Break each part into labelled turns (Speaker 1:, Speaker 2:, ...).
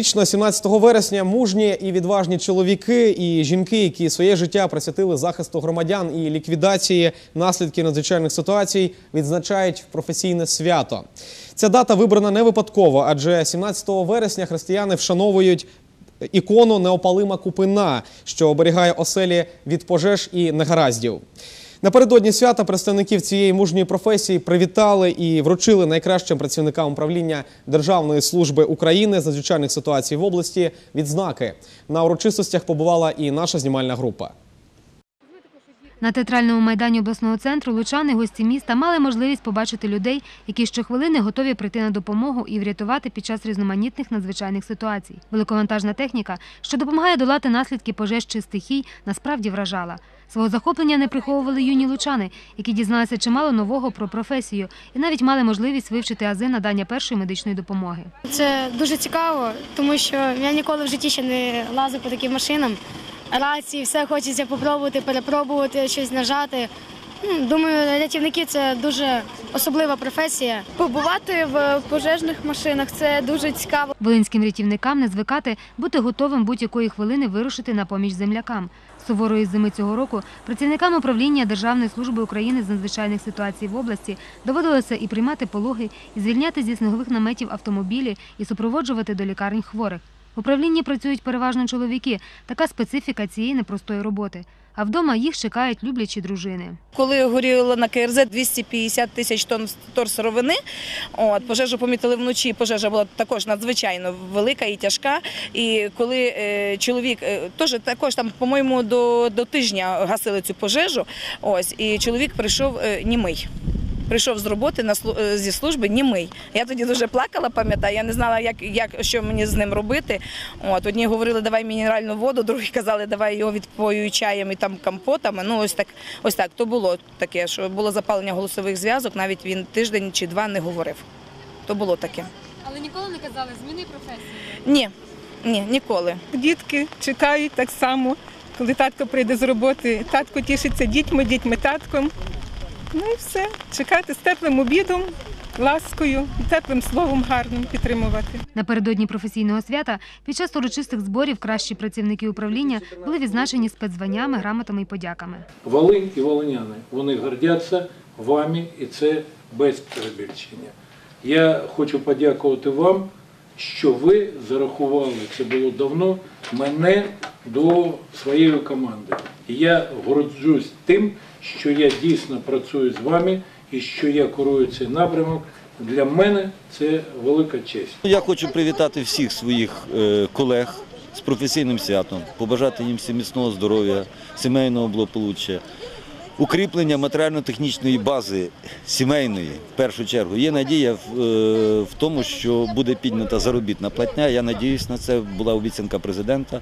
Speaker 1: Вічно 17 вересня мужні і відважні чоловіки і жінки, які своє життя присвятили захисту громадян і ліквідації наслідків надзвичайних ситуацій, відзначають професійне свято. Ця дата вибрана не випадково, адже 17 вересня християни вшановують ікону Неопалима Купина, що оберігає оселі від пожеж і негараздів. Напередодні свята представників цієї мужньої професії привітали і вручили найкращим працівникам управління Державної служби України з надзвичайних ситуацій в області відзнаки. На урочистостях побувала і наша знімальна група.
Speaker 2: На театральному майдані обласного центру лучани, гості міста, мали можливість побачити людей, які щохвилини готові прийти на допомогу і врятувати під час різноманітних надзвичайних ситуацій. Великовантажна техніка, що допомагає долати наслідки пожеж чи стихій, насправді вражала. Свого захоплення не приховували юні лучани, які дізналися чимало нового про професію і навіть мали можливість вивчити ази надання першої медичної допомоги.
Speaker 3: Це дуже цікаво, тому що я ніколи в житті ще не лазив по таким машинам. Рації, все хочеться попробувати, перепробувати, щось нажати. Думаю, рятівники це дуже особлива професія.
Speaker 4: Побувати в пожежних машинах це дуже цікаво.
Speaker 2: Волинським рятівникам не звикати бути готовим будь-якої хвилини вирушити на поміч землякам. Суворої зими цього року працівникам управління Державної служби України з надзвичайних ситуацій в області доводилося і приймати пологи, і звільняти зі снігових наметів автомобілі, і супроводжувати до лікарень хворих. В управлінні працюють переважно чоловіки. Така специфіка цієї непростої роботи. А вдома їх чекають люблячі дружини.
Speaker 5: Коли горіло на КРЗ 250 тисяч тонн торсировини, от, пожежу помітили вночі, пожежа була також надзвичайно велика і тяжка. І коли е, чоловік, е, теж також там, по-моєму, до, до тижня гасили цю пожежу, ось, і чоловік прийшов е, німий. Прийшов з роботи на е, зі служби німий. Я тоді дуже плакала, пам'ятаю. Я не знала, як, як що мені з ним робити. От одні говорили, давай мінеральну воду, другі казали, давай його відпоюй чаєм і там компотами. Ну ось так, ось так. То було таке, що було запалення голосових зв'язок. Навіть він тиждень чи два не говорив. То було таке.
Speaker 2: Але ніколи не казали зміни професії.
Speaker 5: Ні, ні, ніколи.
Speaker 6: Дітки чекають так само, коли татко прийде з роботи. Татко тішиться дітьми, дітьми татком. Ну і все. Чекати з теплим обідом, ласкою, теплим словом гарним підтримувати.
Speaker 2: Напередодні професійного свята під час урочистих зборів кращі працівники управління були відзначені спецзваннями, грамотами і подяками.
Speaker 7: Волинь і волиняни, вони гордяться вами, і це без перебільшення. Я хочу подякувати вам, що ви зарахували, це було давно, мене до своєї команди. І я горджусь тим, що я дійсно працюю з вами і що я курую цей напрямок. Для мене це велика честь.
Speaker 8: Я хочу привітати всіх своїх е, колег з професійним святом, побажати їм всім міцного здоров'я, сімейного благополуччя, укріплення матеріально-технічної бази сімейної в першу чергу. Є надія в, е, в тому, що буде піднята заробітна платня. Я надіюсь на це. Була обіцянка президента.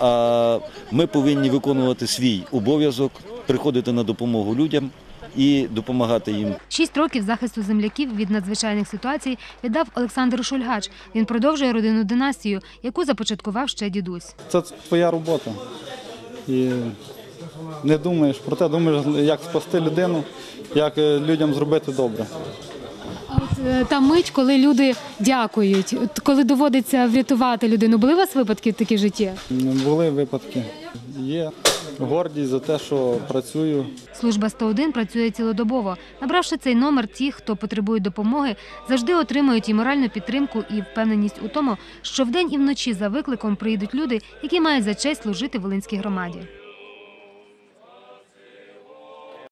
Speaker 8: А ми повинні виконувати свій обов'язок, приходити на допомогу людям і допомагати їм
Speaker 2: Шість років захисту земляків від надзвичайних ситуацій віддав Олександр Шульгач. Він продовжує родинну династію, яку започаткував ще дідусь.
Speaker 9: Це твоя робота. І не думаєш про те, думаєш, як спасти людину, як е, людям зробити добре.
Speaker 10: А от е, та мить, коли люди дякують, коли доводиться врятувати людину, були у вас випадки такі в житті?
Speaker 9: Були випадки. Є гордість за те, що працюю.
Speaker 2: Служба 101 працює цілодобово. Набравши цей номер, ті, хто потребує допомоги, завжди отримують і моральну підтримку, і впевненість у тому, що вдень і вночі за викликом приїдуть люди, які мають за честь служити Волинській громаді.